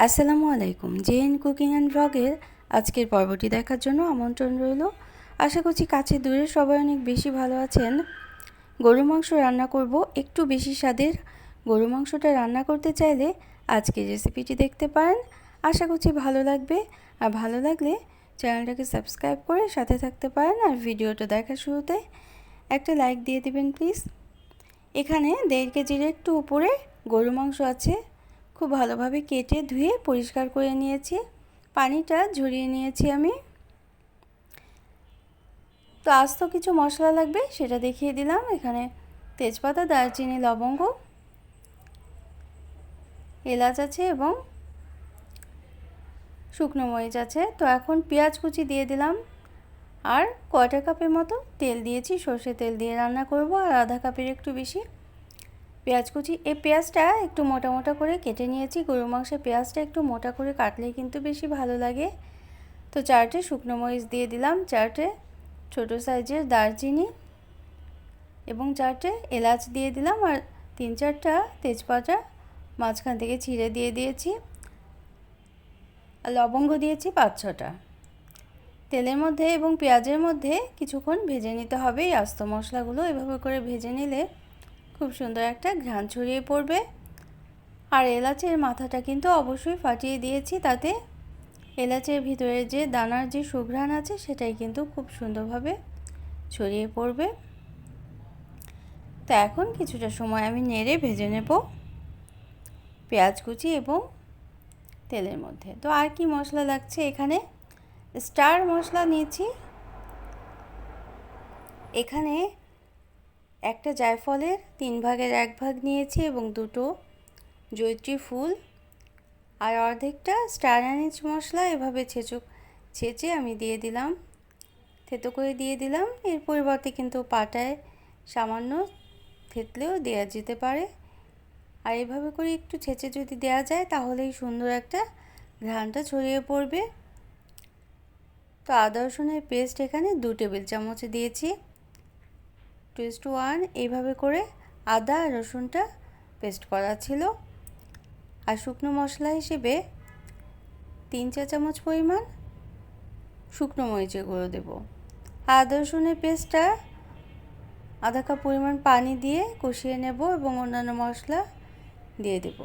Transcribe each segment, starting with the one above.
আসসালামু আলাইকুম। JN cooking and ব্লগের আজকের পর্বটি দেখার জন্য আমন্ত্রণ রইল। আশা করছি কাছে দূরে সবাই অনেক বেশি ভালো আছেন। গরু মাংস রান্না করব, একটু বেশি স্বাদের। গরু মাংসটা রান্না করতে চাইলে আজকের রেসিপিটি দেখতে পারেন। আশা করছি ভালো লাগবে। আর ভালো লাগলে চ্যানেলটাকে সাবস্ক্রাইব করে সাথে থাকতে পারেন আর ভিডিওটা দেখা শুরুতে একটা লাইক দিয়ে দিবেন প্লিজ। এখানে দেড় কেজির একটু উপরে গরু মাংস আছে। খুব ভালোভাবে কেটে ধুয়ে পরিষ্কার করে নিয়েছি। পানিটা ঝরিয়ে নিয়েছি আমি। তো আস্ত কিছু মশলা লাগবে, সেটা দেখিয়ে দিলাম। এখানে তেজপাতা, দারচিনি, লবঙ্গ, এলাচ আছে এবং শুকনো মরিচ আছে। তো এখন পেঁয়াজ কুচি দিয়ে দিলাম। আর কয়টা কাপের মতো তেল দিয়েছি, সর্ষে তেল দিয়ে রান্না করব, আর আধা কাপের একটু বেশি। পেঁয়াজ কুচি। এই পেঁয়াজটা একটু মোটা মোটা করে কেটে নিয়েছি। গরু মাংসের পেঁয়াজটা একটু মোটা করে কাটলেই কিন্তু বেশি ভালো লাগে। তো চারটে শুকনো মরিচ দিয়ে দিলাম, চারটে ছোট সাইজের দারচিনি এবং চারটে এলাচ দিয়ে দিলাম আর তিন চারটা তেজপাতা মাঝখান থেকে ছিঁড়ে দিয়ে দিয়েছি। আর লবঙ্গ দিয়েছি পাঁচ ছটা। তেলের মধ্যে এবং পেঁয়াজের মধ্যে কিছুক্ষণ ভেজে নিতে হবে। এই আস্ত মশলাগুলো এভাবে করে ভেজে নিলে খুব সুন্দর একটা ঘ্রাণ ছড়িয়ে পড়বে। আর এলাচের মাথাটা কিন্তু অবশ্যই ফাটিয়ে দিয়েছি তাতে। এলাচের ভিতরে যে দানার যে সুঘ্রাণ আছে সেটাই কিন্তু খুব সুন্দরভাবে ছড়িয়ে পড়বে। তো এখন কিছুটা সময় আমি নেড়ে ভেজে নেব পেঁয়াজ কুচি এবং তেলের মধ্যে। তো আর কি মশলা লাগছে এখানে? স্টার মশলা নিয়েছি। এখানে একটা জায়ফলের তিন ভাগের এক ভাগ নিয়েছি এবং দুটো জৈত্রী ফুল আর অর্ধেকটা স্টার অ্যানিজ মশলা, এভাবে ছেঁচুক ছেঁচে আমি দিয়ে দিলাম। থেতো করে দিয়ে দিলাম। এর পরিবর্তে কিন্তু পাটায় সামান্য থেতলেও দেওয়া যেতে পারে। আর এভাবে করে একটু ছেঁচে যদি দেওয়া যায়, তাহলেই সুন্দর একটা ঘ্রাণটা ছড়িয়ে পড়বে। তো আদা রসুনের পেস্ট এখানে দু টেবিল চামচ দিয়েছি। টুইস্ট ওয়ান এইভাবে করে আদা রসুনটা পেস্ট করা ছিল। আর শুকনো মশলা হিসেবে তিন চা চামচ পরিমাণ শুকনো মরিচের গুঁড়ো দেবো। আদা রসুনের পেস্টটা আধা কাপ পরিমাণ পানি দিয়ে কষিয়ে নেব এবং অন্যান্য মশলা দিয়ে দেব।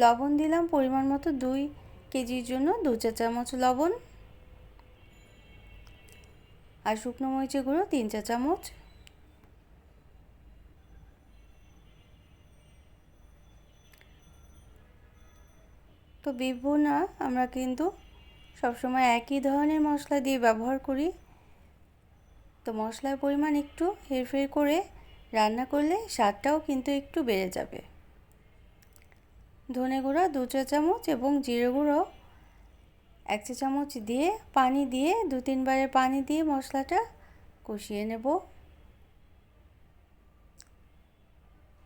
লবণ দিলাম পরিমাণ মতো দুই কেজির জন্য, দু চা চামচ লবণ। আর শুকনো মরিচের গুঁড়ো তিন চা চামচ। তো বিভিন্ন আমরা কিন্তু সবসময় একই ধরনের মশলা দিয়ে ব্যবহার করি। তো মশলার পরিমাণ একটু হেরফের করে রান্না করলে স্বাদটাও কিন্তু একটু বেড়ে যাবে। ধনে গুঁড়ো দু চা চামচ এবং জিরে গুঁড়ো এক চা চামচ দিয়ে পানি দিয়ে, দু তিনবারে পানি দিয়ে মশলাটা কষিয়ে নেব।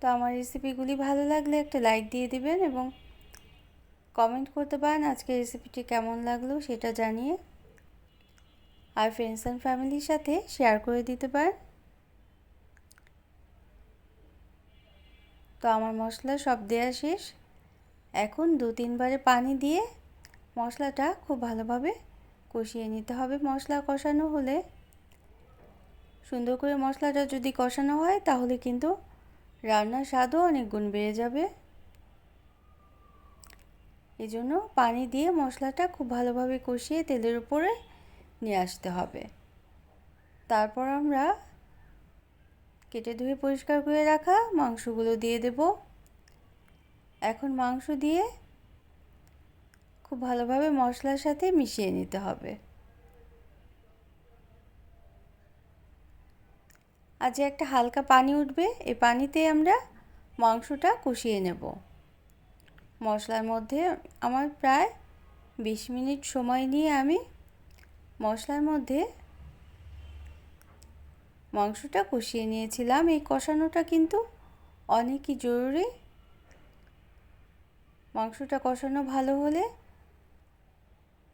তো আমার রেসিপিগুলি ভালো লাগলে একটা লাইক দিয়ে দিবেন এবং কমেন্ট করতে পারেন আজকে রেসিপিটি কেমন লাগল সেটা জানিয়ে। আর ফ্রেন্ডস অ্যান্ড ফ্যামিলির সাথে শেয়ার করে দিতে পারেন। তো আমার মশলা সব দেওয়া শেষ। এখন দু তিনবারে পানি দিয়ে মশলাটা খুব ভালোভাবে কষিয়ে নিতে হবে। মশলা কষানো হলে সুন্দর করে মশলাটা যদি কষানো হয়, তাহলে কিন্তু রান্নার স্বাদও অনেক গুণ বেড়ে যাবে। এই জন্য পানি দিয়ে মশলাটা খুব ভালোভাবে কষিয়ে তেলের উপরে নিয়ে আসতে হবে। তারপর আমরা কেটে ধুয়ে পরিষ্কার করে রাখা মাংসগুলো দিয়ে দেব। এখন মাংস দিয়ে খুব ভালোভাবে মশলার সাথে মিশিয়ে নিতে হবে। আর যে একটা হালকা পানি উঠবে, এই পানিতে আমরা মাংসটা কষিয়ে নেব। মশলার মধ্যে আমার প্রায় বিশ মিনিট সময় নিয়ে আমি মশলার মধ্যে মাংসটা কষিয়ে নিয়েছিলাম। এই কষানোটা কিন্তু অনেকই জরুরি। মাংসটা কষানো ভালো হলে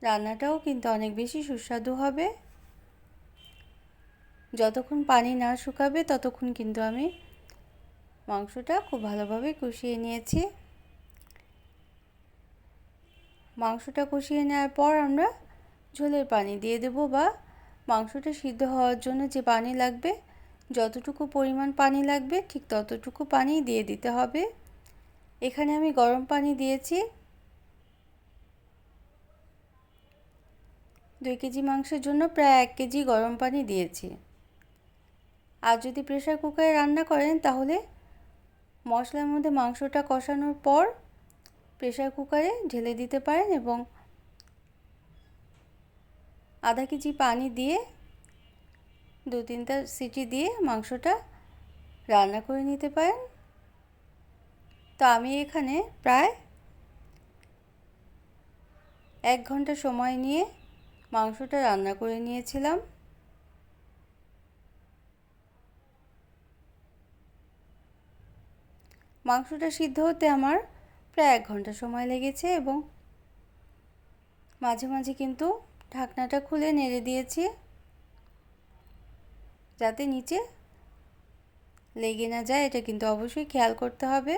রান্নাটাও কিন্তু অনেক বেশি সুস্বাদু হবে। যতক্ষণ পানি না শুকাবে, ততক্ষণ কিন্তু আমি মাংসটা খুব ভালোভাবে কষিয়ে নিয়েছি। মাংসটা কষিয়ে নেওয়ার পর আমরা ঝোলের পানি দিয়ে দেব বা মাংসটা সিদ্ধ হওয়ার জন্য যে পানি লাগবে, যতটুকু পরিমাণ পানি লাগবে, ঠিক ততটুকু পানি দিয়ে দিতে হবে। এখানে আমি গরম পানি দিয়েছি। দুই কেজি মাংসের জন্য প্রায় এক কেজি গরম পানি দিয়েছি। আর যদি প্রেশার কুকারে রান্না করেন, তাহলে মশলার মধ্যে মাংসটা কষানোর পর প্রেশার কুকারে ঢেলে দিতে পারেন এবং আধা কেজি পানি দিয়ে দু তিনটা সিটি দিয়ে মাংসটা রান্না করে নিতে পারেন। তো আমি এখানে প্রায় এক ঘণ্টা সময় নিয়ে মাংসটা রান্না করে নিয়েছিলাম। মাংসটা সিদ্ধ হতে আমার প্রায় এক ঘণ্টা সময় লেগেছে এবং মাঝে মাঝে কিন্তু ঢাকনাটা খুলে নেড়ে দিয়েছি যাতে নিচে লেগে না যায়, এটা কিন্তু অবশ্যই খেয়াল করতে হবে।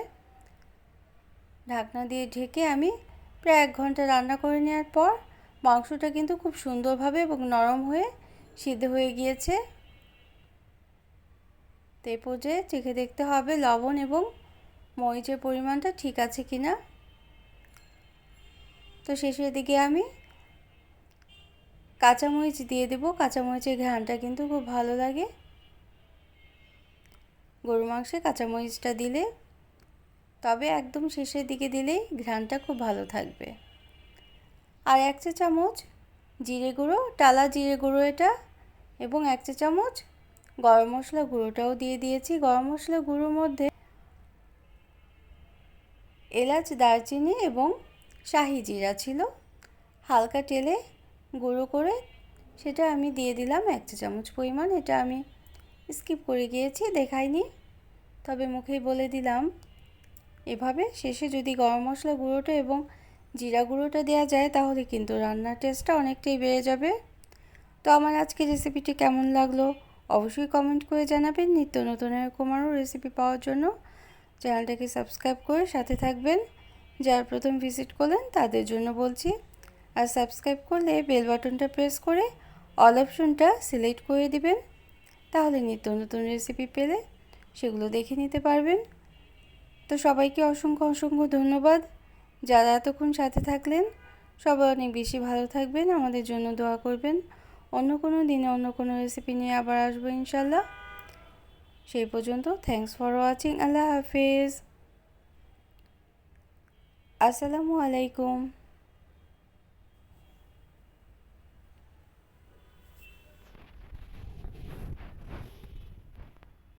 ঢাকনা দিয়ে ঢেকে আমি প্রায় এক ঘণ্টা রান্না করে নেওয়ার পর মাংসটা কিন্তু খুব সুন্দরভাবে এবং নরম হয়ে সিদ্ধ হয়ে গিয়েছে। তো পর্যায়ে চেখে দেখতে হবে লবণ এবং মরিচের পরিমাণটা ঠিক আছে কি না তো শেষের দিকে আমি কাঁচামরিচ দিয়ে দেবো। কাঁচামরিচের ঘ্রাণটা কিন্তু খুব ভালো লাগে। গরু মাংসে কাঁচামরিচটা দিলে, তবে একদম শেষের দিকে দিলেই ঘ্রাণটা খুব ভালো থাকবে। আর এক চা চামচ জিরে গুঁড়ো, টালা জিরে গুঁড়ো এটা এবং এক চা চামচ গরম মশলা গুঁড়োটাও দিয়ে দিয়েছি। গরম মশলা গুঁড়োর মধ্যে এলাচ, দারচিনি এবং শাহি জিরা ছিল। হালকা তেলে গুঁড়ো করে সেটা আমি দিয়ে দিলাম এক চা চামচ পরিমাণ। এটা আমি স্কিপ করে গিয়েছি, দেখাইনি। তবে মুখেই বলে দিলাম, এভাবে শেষে যদি গরম মশলা গুঁড়োটা এবং জিরা গুঁড়োটা দেওয়া যায়, তাহলে কিন্তু রান্নার টেস্টটা অনেকটাই বেড়ে যাবে। তো আমার আজকে রেসিপিটি কেমন লাগল? অবশ্যই কমেন্ট করে জানাবেন। নিত্য নতুন এরকম আরও রেসিপি পাওয়ার জন্য। চ্যানেলটাকে সাবস্ক্রাইব করে সাথে থাকবেন। যারা প্রথম ভিজিট করলেন, তাদের জন্য বলছি। আর সাবস্ক্রাইব করলে বেল বাটনটা প্রেস করে অল অপশনটা সিলেক্ট করে দিবেন। তাহলে নিত্য নতুন রেসিপি পেলে সেগুলো দেখে নিতে পারবেন। তো সবাইকে অসংখ্য অসংখ্য ধন্যবাদ। যারা এতক্ষণ সাথে থাকলেন, সবাই অনেক বেশি ভালো থাকবেন, আমাদের জন্য দোয়া করবেন। অন্য কোনো দিনে অন্য কোনো রেসিপি নিয়ে আবার আসব ইনশাল্লাহ। সেই পর্যন্ত থ্যাংকস ফর ওয়াচিং আল্লাহ হাফিজ। আসসালামু আলাইকুম।